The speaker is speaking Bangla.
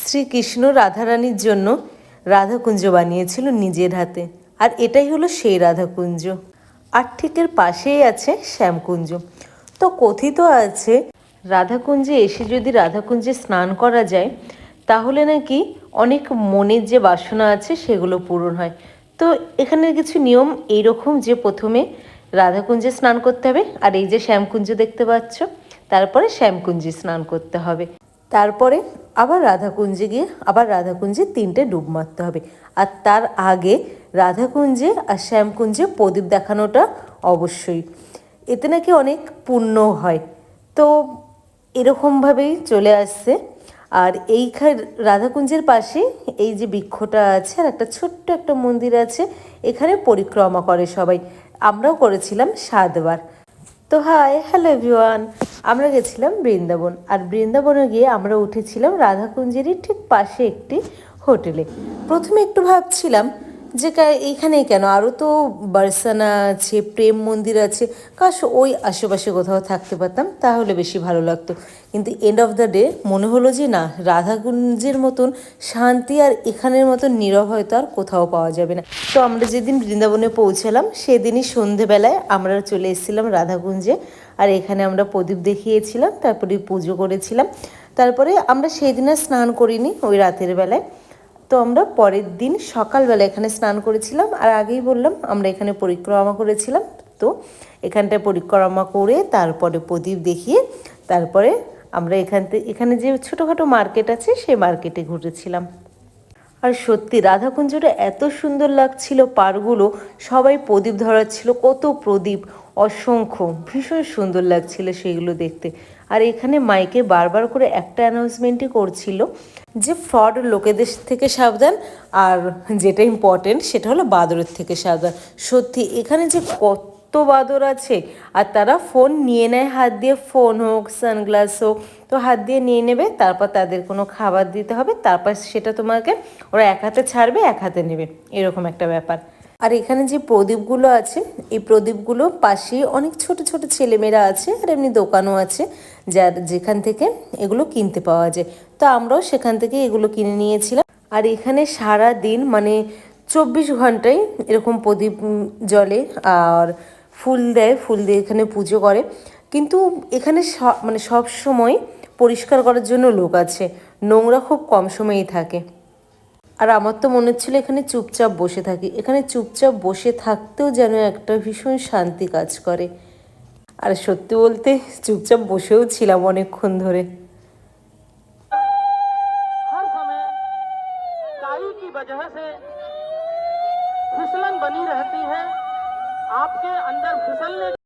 শ্রীকৃষ্ণ রাধারানীর জন্য রাধাকুঞ্জ বানিয়েছিল নিজের হাতে। আর এটাই হলো সেই রাধাকুঞ্জ। আর ঠিক এর পাশেই আছে শ্যামকুঞ্জ। তো কথিত আছে, রাধাকুঞ্জে এসে যদি রাধাকুঞ্জে স্নান করা যায়, তাহলে নাকি অনেক মনের যে বাসনা আছে সেগুলো পূরণ হয়। তো এখানের কিছু নিয়ম এইরকম যে প্রথমে রাধাকুঞ্জে স্নান করতে হবে, আর এই যে শ্যামকুঞ্জ দেখতে পাচ্ছ, তারপরে শ্যামকুঞ্জে স্নান করতে হবে। তারপরে আবার রাধাকুঞ্জে গিয়ে, আবার রাধাকুঞ্জে তিনটে ডুব মারতে হবে। আর তার আগে রাধাকুঞ্জে আর শ্যামকুঞ্জে প্রদীপ দেখানোটা অবশ্যই। এতে নাকি অনেক পুণ্য হয়। তো এরকমভাবেই চলে আসছে। আর এইখানে রাধাকুঞ্জের পাশে এই যে বৃক্ষটা আছে আর একটা ছোট্ট একটা মন্দির আছে, এখানে পরিক্রমা করে সবাই। আমরাও করেছিলাম সাতবার। তো হাই হ্যালো এভরিওয়ান আমরা গেছিলাম বৃন্দাবন। আর বৃন্দাবনে গিয়ে আমরা উঠেছিলাম রাধাকুঞ্জেরই ঠিক পাশে একটি হোটেলে। প্রথমে একটু ভাবছিলাম যে এইখানেই কেন? আরও তো বার্সানা আছে, প্রেম মন্দির আছে। কাশ, ওই আশেপাশে কোথাও থাকতে পারতাম, তাহলে বেশি ভালো লাগতো। কিন্তু এন্ড অফ দ্য ডে মনে হলো যে না, রাধাকুঞ্জের মতন শান্তি আর এখানের মতন নীরব হয়তো আর কোথাও পাওয়া যাবে না। তো আমরা যেদিন বৃন্দাবনে পৌঁছালাম, সেদিনই সন্ধেবেলায় আমরা চলে এসেছিলাম রাধাকুঞ্জে। আর এখানে আমরা প্রদীপ দেখিয়েছিলাম, তারপরে পুজো করেছিলাম। তারপরে আমরা সেই দিন আর স্নান করিনি ওই রাতের বেলায়। তো আমরা পরের দিন সকালবেলা এখানে স্নান করেছিলাম, আর আগেই বললাম আমরা এখানে পরিক্রমা করেছিলাম। তো এখানটায় পরিক্রমা করে তারপরে প্রদীপ দেখিয়ে তারপরে আমরা এখান থেকে এখানে যে ছোটোখাটো মার্কেট আছে সেই মার্কেটে ঘুরেছিলাম। আর সত্যি রাধাকুঞ্জটা এত সুন্দর লাগছিল পারগুলো সবাই প্রদীপ ধরাচ্ছিল, কত প্রদীপ, অসংখ্য, ভীষণ সুন্দর লাগছিল সেইগুলো দেখতে। আর এখানে মাইকে বারবার করে একটা অ্যানাউন্সমেন্টই করছিল যে ফ্রড লোকেদের থেকে সাবধান আর যেটা ইম্পর্টেন্ট সেটা হলো বাদরের থেকে সাবধান। সত্যি, এখানে যে কত বাদর আছে, আর তারা ফোন নিয়ে নেয়, হাত দিয়ে ফোন হোক সানগ্লাস হোক, তো হাত দিয়ে নিয়ে নেবে, তারপর তাদের কোনো খাবার দিতে হবে, তারপর সেটা তোমাকে ওরা এক হাতে ছাড়বে, এক হাতে নেবে। এরকম একটা ব্যাপার। আর এখানে যে প্রদীপগুলো আছে, এই প্রদীপগুলো পাশেই অনেক ছোট ছোট ছেলেমেয়েরা আছে আর এমনি দোকানও আছে যার যেখান থেকে এগুলো কিনতে পাওয়া যায়। তো আমরাও সেখান থেকে এগুলো কিনে নিয়েছিলাম। আর এখানে সারা দিন মানে চব্বিশ ঘন্টায় এরকম প্রদীপ জলে আর ফুল দেয়, ফুল দিয়ে এখানে পুজো করে। কিন্তু এখানে মানে সব সময় পরিষ্কার করার জন্য লোক আছে। নোংরা খুব কম সময়ই থাকে। আর আমার তো মনে হচ্ছিল এখানে চুপচাপ বসে থাকি এখানে চুপচাপ বসে থাকতেও যেন একটা ভীষণ শান্তি কাজ করে আর সত্যি বলতে চুপচাপ বসেও ছিলাম অনেকক্ষণ ধরে हर समय काई की वजह से फिसलन बनी रहती है आपके अंदर फिसलने